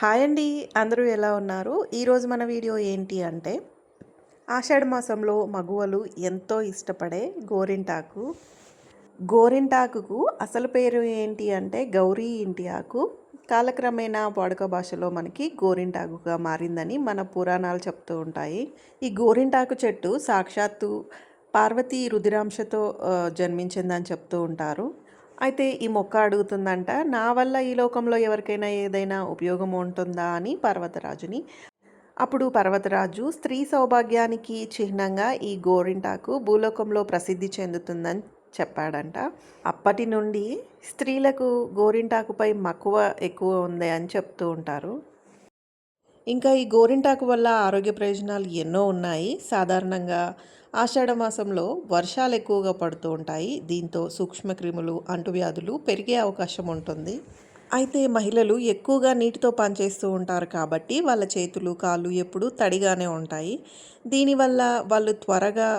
Hi అండి అందరూ ఎలా ఉన్నారు? ఈరోజు మన వీడియో ఏంటి అంటే ఆషాఢ మాసంలో మగువలు ఎంతో ఇష్టపడే గోరింటాకు. గోరింటాకుకు అసలు పేరు ఏంటి అంటే గౌరీ ఇంటి ఆకు. కాలక్రమేణా వాడుక భాషలో మనకి గోరింటాకుగా మారిందని మన పురాణాలు చెప్తూ ఉంటాయి. ఈ గోరింటాకు చెట్టు సాక్షాత్తు పార్వతీ రుధిరాంశతో జన్మించిందని చెప్తూ ఉంటారు. అయితే ఈ మొక్క అడుగుతుందంట నా వల్ల ఈ లోకంలో ఎవరికైనా ఏదైనా ఉపయోగం ఉంటుందా అని పర్వతరాజుని. అప్పుడు పర్వతరాజు స్త్రీ సౌభాగ్యానికి చిహ్నంగా ఈ గోరింటాకు భూలోకంలో ప్రసిద్ధి చెందుతుందని చెప్పాడంట. అప్పటి నుండి స్త్రీలకు గోరింటాకుపై మక్కువ ఎక్కువ ఉంది అని చెప్తూ ఉంటారు. ఇంకా ఈ గోరింటాకు వల్ల ఆరోగ్య ప్రయోజనాలు ఎన్నో ఉన్నాయి. సాధారణంగా ఆషాఢ మాసంలో వర్షాలు ఎక్కువగా పడుతూ ఉంటాయి. దీంతో సూక్ష్మక్రిములు అంటువ్యాధులు పెరిగే అవకాశం ఉంటుంది. అయితే మహిళలు ఎక్కువగా నీటితో పనిచేస్తూ ఉంటారు కాబట్టి వాళ్ళ చేతులు కాళ్ళు ఎప్పుడూ తడిగానే ఉంటాయి. దీనివల్ల వాళ్ళు త్వరగా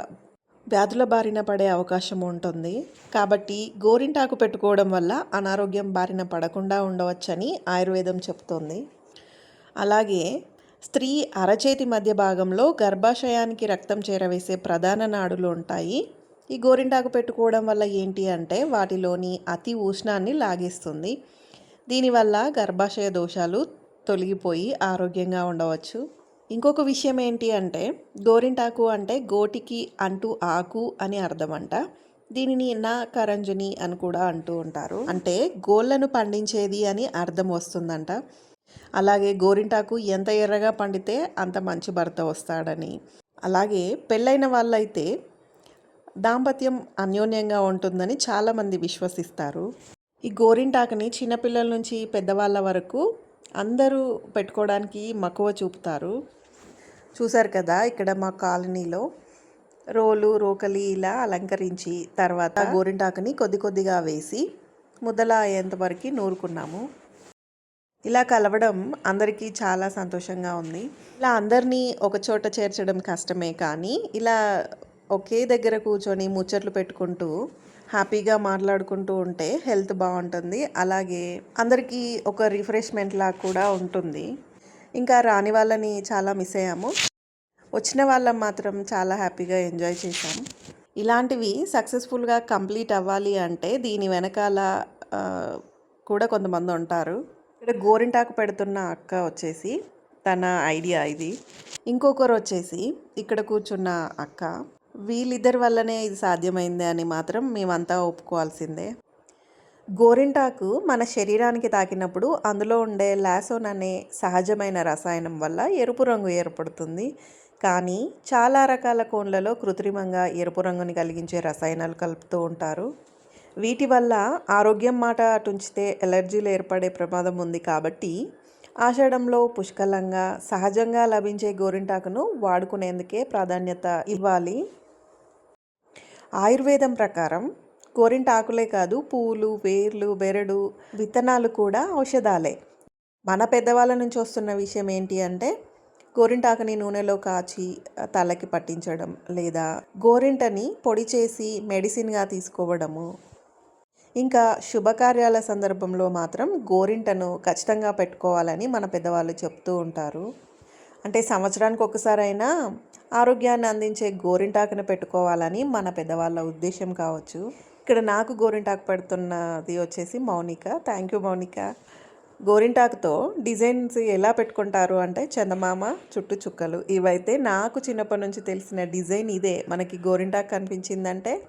వ్యాధుల బారిన పడే అవకాశం ఉంటుంది. కాబట్టి గోరింటాకు పెట్టుకోవడం వల్ల అనారోగ్యం బారిన పడకుండా ఉండవచ్చని ఆయుర్వేదం చెప్తోంది. అలాగే స్త్రీ అరచేతి మధ్య భాగంలో గర్భాశయానికి రక్తం చేరవేసే ప్రధాన నాడులు ఉంటాయి. ఈ గోరింటాకు పెట్టుకోవడం వల్ల ఏంటి అంటే వాటిలోని అతి ఉష్ణాన్ని లాగేస్తుంది. దీనివల్ల గర్భాశయ దోషాలు తొలగిపోయి ఆరోగ్యంగా ఉండవచ్చు. ఇంకొక విషయం ఏంటి అంటే గోరింటాకు అంటే గోటికి అంటూ ఆకు అని అర్థం అంట దీనిని నా కరంజని అని కూడా అంటూ ఉంటారు. అంటే గోళ్ళను పండించేది అని అర్థం వస్తుందంట. అలాగే గోరింటాకు ఎంత ఎర్రగా పండితే అంత మంచి భర్త వస్తాడని. అలాగే పెళ్ళైన వాళ్ళైతే దాంపత్యం అన్యోన్యంగా ఉంటుందని చాలామంది విశ్వసిస్తారు. ఈ గోరింటాకుని చిన్నపిల్లల నుంచి పెద్దవాళ్ళ వరకు అందరూ పెట్టుకోవడానికి మక్కువ చూపుతారు. చూసారు కదా ఇక్కడ మా కాలనీలో రోలు రోకలి ఇలా అలంకరించి తర్వాత గోరింటాకుని కొద్ది కొద్దిగా వేసి ముద్దలా అయ్యేంతవరకు నూరుకున్నాము. ఇలా కలవడం అందరికీ చాలా సంతోషంగా ఉంది. ఇలా అందరినీ ఒక చోట చేర్చడం కష్టమే కానీ ఇలా ఒకే దగ్గర కూర్చొని ముచ్చట్లు పెట్టుకుంటూ హ్యాపీగా మాట్లాడుకుంటూ ఉంటే హెల్త్ బాగుంటుంది. అలాగే అందరికీ ఒక రిఫ్రెష్మెంట్ లా కూడా ఉంటుంది. ఇంకా రాని వాళ్ళని చాలా మిస్ అయ్యాము. వచ్చిన వాళ్ళం మాత్రం చాలా హ్యాపీగా ఎంజాయ్ చేశాం. ఇలాంటివి సక్సెస్ఫుల్గా కంప్లీట్ అవ్వాలి అంటే దీని వెనకాల కూడా కొంతమంది ఉంటారు. ఇక్కడ గోరింటాకు పెడుతున్న అక్క వచ్చేసి తన ఐడియా ఇది. ఇంకొకరు వచ్చేసి ఇక్కడ కూర్చున్న అక్క. వీళ్ళిద్దరి వల్లనే ఇది సాధ్యమైంది అని మాత్రం మేమంతా ఒప్పుకోవాల్సిందే. గోరింటాకు మన శరీరానికి తాకినప్పుడు అందులో ఉండే లాసోన్ అనే సహజమైన రసాయనం వల్ల ఎరుపు రంగు ఏర్పడుతుంది. కానీ చాలా రకాల కోన్లలో కృత్రిమంగా ఎరుపు రంగుని కలిగించే రసాయనాలు కలుపుతూ ఉంటారు. వీటి వల్ల ఆరోగ్యం మాట అటుంచితే ఎలర్జీలు ఏర్పడే ప్రమాదం ఉంది కాబట్టి ఆషాఢంలో పుష్కలంగా సహజంగా లభించే గోరింటాకును వాడుకునేందుకే ప్రాధాన్యత ఇవ్వాలి. ఆయుర్వేదం ప్రకారం గోరింటాకులే కాదు పూలు వేర్లు బెరడు విత్తనాలు కూడా ఔషధాలే. మన పెద్దవాళ్ళ నుంచి వస్తున్న విషయం ఏంటి అంటే గోరింటాకుని నూనెలో కాచి తలకి పట్టించడం లేదా గోరింటని పొడి చేసి మెడిసిన్గా తీసుకోవడము ఇంకా శుభకార్యాల సందర్భంలో మాత్రం గోరింటను ఖచ్చితంగా పెట్టుకోవాలని మన పెద్దవాళ్ళు చెప్తూ ఉంటారు. అంటే సంవత్సరానికి ఒకసారైనా ఆరోగ్యాన్ని అందించే గోరింటాకును పెట్టుకోవాలని మన పెద్దవాళ్ళ ఉద్దేశం కావచ్చు. ఇక్కడ నాకు గోరింటాకు పెడుతున్నది వచ్చేసి Mounika. Thank you Mounika. గోరింటాకుతో designs ఎలా పెట్టుకుంటారు అంటే చందమామ చుట్టు చుక్కలు ఇవైతే నాకు చిన్నప్పటి నుంచి తెలిసిన డిజైన్ ఇదే. మనకి గోరింటాకు కనిపించిందంటే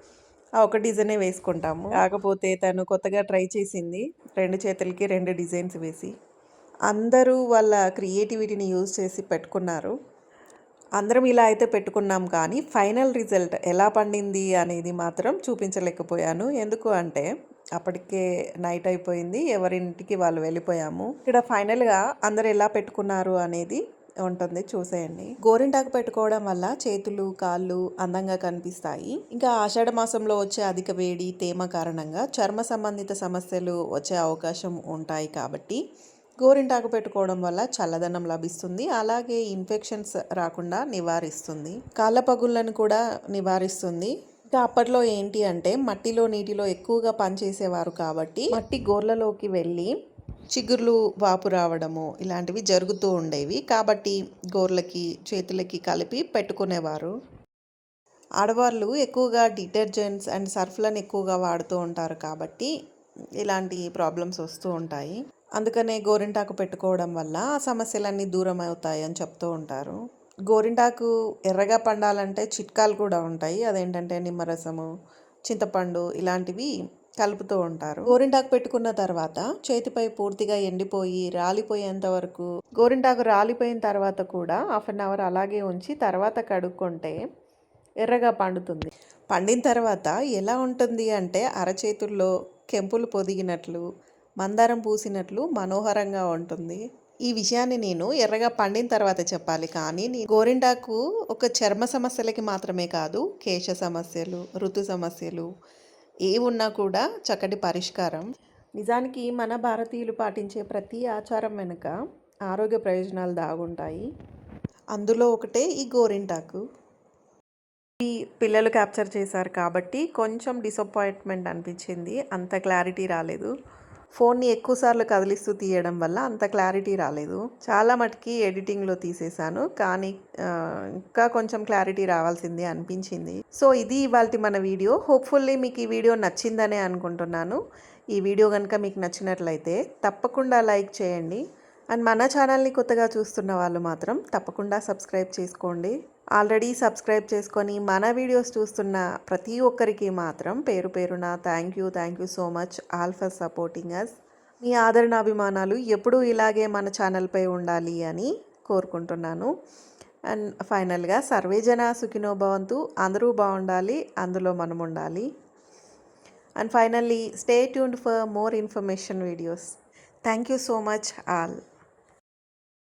ఆ ఒక డిజైనే వేసుకుంటాము. కాకపోతే తను కొత్తగా ట్రై చేసింది రెండు చేతులకి రెండు డిజైన్స్ వేసి. అందరూ వాళ్ళ క్రియేటివిటీని యూజ్ చేసి పెట్టుకున్నారు. అందరం ఇలా అయితే పెట్టుకున్నాం కానీ ఫైనల్ రిజల్ట్ ఎలా పండింది అనేది మాత్రం చూపించలేకపోయాను. ఎందుకు అంటే అప్పటికే నైట్ అయిపోయింది ఎవరింటికి వాళ్ళు వెళ్ళిపోయాము. ఇక్కడ ఫైనల్గా అందరు ఎలా పెట్టుకున్నారు అనేది ఉంటుంది. చూసేయండి. గోరింటాకు పెట్టుకోవడం వల్ల చేతులు కాళ్ళు అందంగా కనిపిస్తాయి. ఇంకా ఆషాఢ మాసంలో వచ్చే అధిక వేడి తేమ కారణంగా చర్మ సంబంధిత సమస్యలు వచ్చే అవకాశం ఉంటాయి కాబట్టి గోరింటాకు పెట్టుకోవడం వల్ల చల్లదనం లభిస్తుంది. అలాగే ఇన్ఫెక్షన్స్ రాకుండా నివారిస్తుంది. కాళ్ళ పగుళ్ళను కూడా నివారిస్తుంది. ఇంకా అప్పట్లో ఏంటి అంటే మట్టిలో నీటిలో ఎక్కువగా పనిచేసేవారు కాబట్టి మట్టి గోర్లలోకి వెళ్ళి చిగుర్లు వాపు రావడము ఇలాంటివి జరుగుతూ ఉండేవి. కాబట్టి గోర్లకి చేతులకి కలిపి పెట్టుకునేవారు. ఆడవాళ్ళు ఎక్కువగా డిటర్జెంట్స్ అండ్ సర్ఫ్లను ఎక్కువగా వాడుతూ ఉంటారు కాబట్టి ఇలాంటి ప్రాబ్లమ్స్ వస్తూ ఉంటాయి. అందుకనే గోరింటాకు పెట్టుకోవడం వల్ల ఆ సమస్యలన్నీ దూరం అవుతాయి అని చెప్తూ ఉంటారు. గోరింటాకు ఎర్రగా పండాలంటే చిట్కాలు కూడా ఉంటాయి. అదేంటంటే నిమ్మరసము చింతపండు ఇలాంటివి కలుపుతూ ఉంటారు. గోరింటాకు పెట్టుకున్న తర్వాత చేతిపై పూర్తిగా ఎండిపోయి రాలిపోయేంత వరకు గోరింటాకు రాలిపోయిన తర్వాత కూడా హాఫ్ అన్ అవర్ అలాగే ఉంచి తర్వాత కడుక్కుంటే ఎర్రగా పండుతుంది. పండిన తర్వాత ఎలా ఉంటుంది అంటే అరచేతుల్లో కెంపులు పొదిగినట్లు మందారం పూసినట్లు మనోహరంగా ఉంటుంది. ఈ విషయాన్ని నేను ఎర్రగా పండిన తర్వాత చెప్పాలి. కానీ నీ గోరింటాకు ఒక చర్మ సమస్యలకి మాత్రమే కాదు కేశ సమస్యలు ఋతు సమస్యలు ఏ ఉన్నా కూడా చక్కటి పరిష్కారం. నిజానికి మన భారతీయులు పాటించే ప్రతి ఆచారం వెనుక ఆరోగ్య ప్రయోజనాలు దాగుంటాయి. అందులో ఒకటే ఈ గోరింటాకు. ఈ పిల్లలు క్యాప్చర్ చేశారు కాబట్టి కొంచెం డిసప్పాయింట్మెంట్ అనిపించింది. అంత క్లారిటీ రాలేదు. ఫోన్ని ఎక్కువసార్లు కదిలిస్తూ తీయడం వల్ల అంత క్లారిటీ రాలేదు. చాలా మటుకి ఎడిటింగ్లో తీసేశాను. కానీ ఇంకా కొంచెం క్లారిటీ రావాల్సింది అనిపించింది. సో ఇది ఇవాళ మన వీడియో. హోప్ఫుల్లీ మీకు ఈ వీడియో నచ్చిందనే అనుకుంటున్నాను. ఈ వీడియో కనుక మీకు నచ్చినట్లయితే తప్పకుండా లైక్ చేయండి. అండ్ మన ఛానల్ని కొత్తగా చూస్తున్న వాళ్ళు మాత్రం తప్పకుండా సబ్స్క్రైబ్ చేసుకోండి. ఆల్రెడీ సబ్స్క్రైబ్ చేసుకొని మన వీడియోస్ చూస్తున్న ప్రతి ఒక్కరికి మాత్రం పేరు పేరున thank you thank you so much all for supporting us మీ ఆదరణ అభిమానాలు ఎప్పుడూ ఇలాగే మన ఛానల్పై ఉండాలి అని కోరుకుంటున్నాను. అండ్ ఫైనల్గా సర్వేజన సుఖినో భవంతు అందరూ బాగుండాలి అందులో మనం ఉండాలి. And finally stay tuned for more information videos thank you so much all